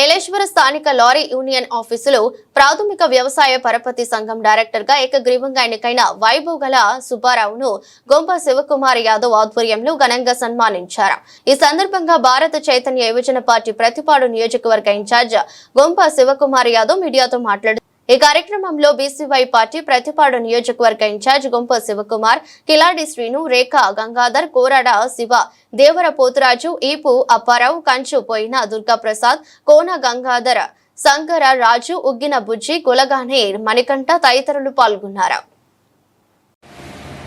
ఏలేశ్వర స్థానిక lorry union ఆఫీసులో ప్రాథమిక వ్యవసాయ పరపతి సంఘం డైరెక్టర్గా ఏకగ్రీవంగా ఎన్నికైన వైభవ్ గల సుబ్బారావును గొంప శివకుమార్ యాదవ్ ఆధ్వర్యంలో ఘనంగా సన్మానించారు. ఈ సందర్భంగా భారత చైతన్య యువజన పార్టీ ప్రతిపాడు నియోజకవర్గ ఇన్ఛార్జ్ గొంప శివకుమార్ యాదవ్ మీడియాతో మాట్లాడుతూ ఈ కార్యక్రమంలో బీసీవై పార్టీ ప్రతిపాడు నియోజకవర్గ ఇన్ఛార్జ్ గుంప శివకుమార్ కిలాడి శ్రీను రేఖ గంగాధర్ కోరాడ శివ దేవర పోతురాజు ఈపు అప్పారావు కంచు పోయిన దుర్గాప్రసాద్ కోన గంగాధర సంగర రాజు ఉగ్గిన బుజ్జి గులగానే మణికంఠ తదితరులు పాల్గొన్నారు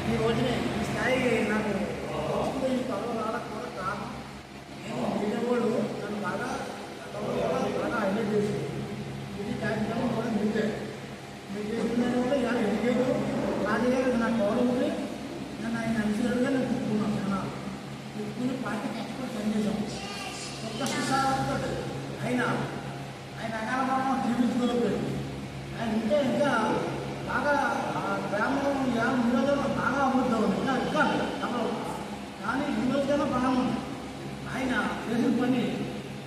ఈ రోజునే ఈ స్థాయి నాకు వస్తుంది ఈ పదవి రావడానికి కూడా కారణం నేను విజయవాడు నన్ను బాగా గతంలో కూడా బాగా హైలైట్ చేసింది ఇది కార్యక్రమం కూడా మీదే మీరు చేసిన దాని వల్ల ఇవాళ ఎదిగేది రాజకీయాలు నా గౌరవం ఉంది నేను ఆయన అనుసరిగా నేను చెప్పుకున్నాను చాలా చెప్పుకుని పార్టీ కష్టపడి పనిచేశాం కొత్త సుఖాలతో ఆయన ఆయన అకాల మరణం జీవించుకోలేదు ఆయన ఇంకా ఇంకా బాగా ఆ గ్రామం గ్రామం నియోజకవర్గం బాగా అమృతం ఉంది ఇంకా ఇంకా డెవలప్ కానీ నియోజకవర్గం బాగా ఉంది. ఆయన చేసిన పని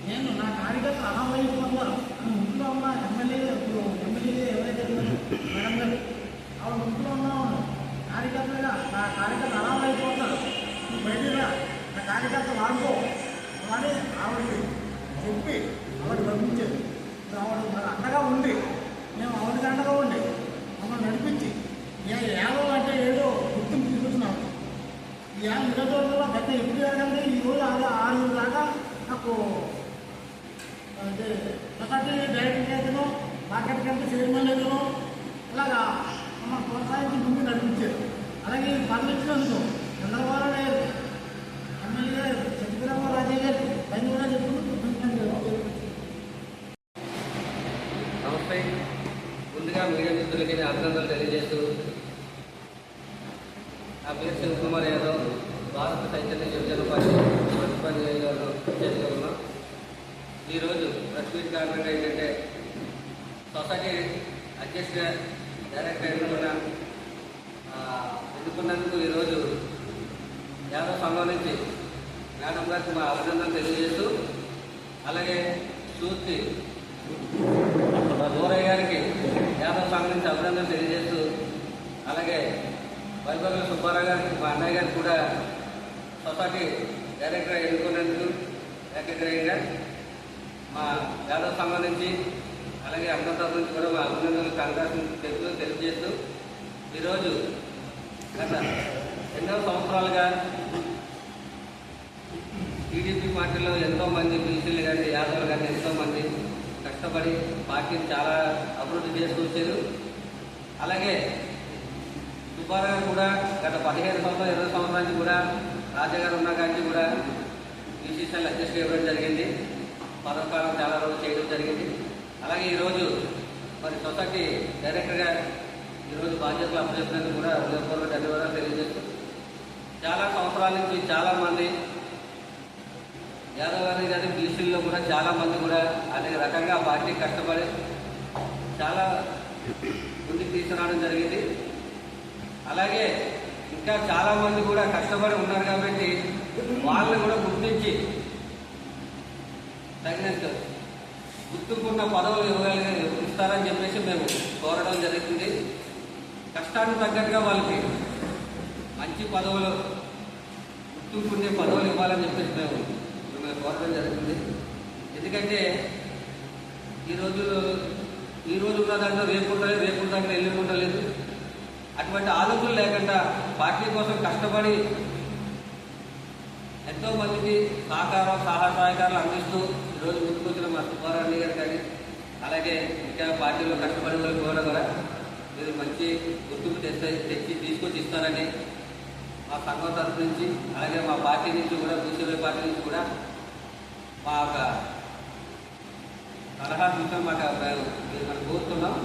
నేను నా కార్యకర్తలు అనామయ్యకుండా ఇంట్లో ఉన్న ఎమ్మెల్యే ఇప్పుడు ఎమ్మెల్యే ఎవరైతే మేడం గారు ఆవిడ ఇంట్లో ఉన్న కార్యకర్తలుగా నా కార్యకర్తలు అనామయ్యపోతారు నువ్వు బయటికి నా కార్యకర్తలు వాడుకో. అని ఆవిడకి చెప్పి ఆవిడ పంపించేది. రావడం మరి అండగా ఉండి మేము ఆవిడకి అండగా ఉండి మమ్మల్ని నడిపించి ఏ యాభై అంటే ఏదో గుర్తింపు తీసుకొచ్చినాము ఈ యాభై నియోజకవర్గంలో గత ఎప్పుడు జరగాలంటే ఈ రోజు ఆరు ఆరు దాకా నాకు అంటే సొసైటీ డైరెక్టర్ చేతను మార్కెట్ కంటే చైర్మన్ లేదను ఇలాగా మమ్మల్ని కొనసాగించి ముందు నడిపించారు అలాగే ఈ పనులు ఇచ్చినందుకు చంద్రబాబు నాయుడు ఎమ్మెల్యే సత్యరామ రాజయ్య గారు పైన కూడా చెప్పుకుంటూ నమస్తే ముందుగా మీడియా మిత్రులకి అభినందనలు తెలియజేస్తూ నా పేరు శివకుమార్ యాదవ్ భారత చైతన్య యువజన పార్టీ ప్రతిభ నియోజకవర్గం చేస్తూ ఉన్నాం ఈరోజు ప్రెస్ మీట్ కారణంగా ఏంటంటే సొసైటీ అధ్యక్షుడిగా డైరెక్టర్ ఎన్నుకున్న ఎన్నుకున్నందుకు ఈరోజు యాదవ్ సంఘం నుంచి మేడం గారికి మా అభినందనలు తెలియజేస్తూ అలాగే సూర్తి దూరయ్య గారికి యాదవ్ సంఘం నుంచి అభినందన తెలియజేస్తూ అలాగే వైభవ సుబ్బారావు గారికి మా అన్నయ్య గారికి కూడా సొసైటీ డైరెక్టర్ ఎన్నుకున్నందుకు ఏకగ్రహంగా మా యాదవ్ సంఘం నుంచి అలాగే అమృతాబాద్ నుంచి కూడా మా అభినందనలు కాంగ్రెస్ తెలుపుతూ తెలియజేస్తూ ఈరోజు గత ఎన్నో సంవత్సరాలుగా టీడీపీ పార్టీలో ఎంతోమంది బీసీలు కానీ యాదవులు కానీ ఎంతోమంది కష్టపడి పార్టీని చాలా అభివృద్ధి చేస్తూ వచ్చారు. అలాగే సుబ్బారావు కూడా గత పదిహేను సంవత్సరాలు ఇరవై సంవత్సరాల నుంచి కూడా రాజాగారు ఉన్న కానీ కూడా బీసీసీఎల్ అధ్యక్షుడు ఇవ్వడం జరిగింది. పదకాలం చాలా రోజులు చేయడం జరిగింది. అలాగే ఈరోజు మరి సొసైటీ డైరెక్టర్గా ఈరోజు బాధ్యతలు అప్పచెప్పినందుకు కూడా హృదయపూర్వక ధన్యవాదాలు తెలియజేస్తుంది చాలా సంవత్సరాల నుంచి చాలామంది యాదవ్ గారి కానీ బీసీల్లో కూడా చాలా మంది కూడా అనేక రకంగా పార్టీ కష్టపడి చాలా ముందుకు తీసుకురావడం జరిగింది. అలాగే ఇంకా చాలామంది కూడా కష్టపడి ఉన్నారు కాబట్టి వాళ్ళని కూడా గుర్తించి తగినంత గుర్తుకున్న పదవులు ఇవ్వగలిగే ఇస్తారని చెప్పేసి మేము కోరడం జరుగుతుంది. కష్టానికి తగ్గట్టుగా వాళ్ళకి మంచి పదవులు గుర్తుకునే పదవులు ఇవ్వాలని చెప్పేసి మేము మిమ్మల్ని కోరడం జరుగుతుంది. ఎందుకంటే ఈ ఈరోజు ఈ రోజు ఉన్న దాంట్లో రేపు ఉండలేదు రేపు ఉన్న దాంట్లో ఎల్లుండి ఉండలేదు. అటువంటి ఆలోచనలు లేకుండా పార్టీ కోసం కష్టపడి ఎంతో మందికి సహకారం సహాయ సహకారాలు అందిస్తూ ఈరోజు ముందుకొచ్చిన మా సుబ్బారావు గారు కానీ అలాగే ఇంకా పార్టీలో కష్టపడి వాళ్ళు కూడా కూడా మీరు మంచి గుర్తింపు తెస్తే తెచ్చి తీసుకొచ్చి ఇస్తారని మా సంఘం తరఫు నుంచి అలాగే మా పార్టీ నుంచి కూడా బీసీవై పార్టీ నుంచి కూడా మా యొక్క సలహా సూచన మాకు మేము మనం కోరుతున్నాం.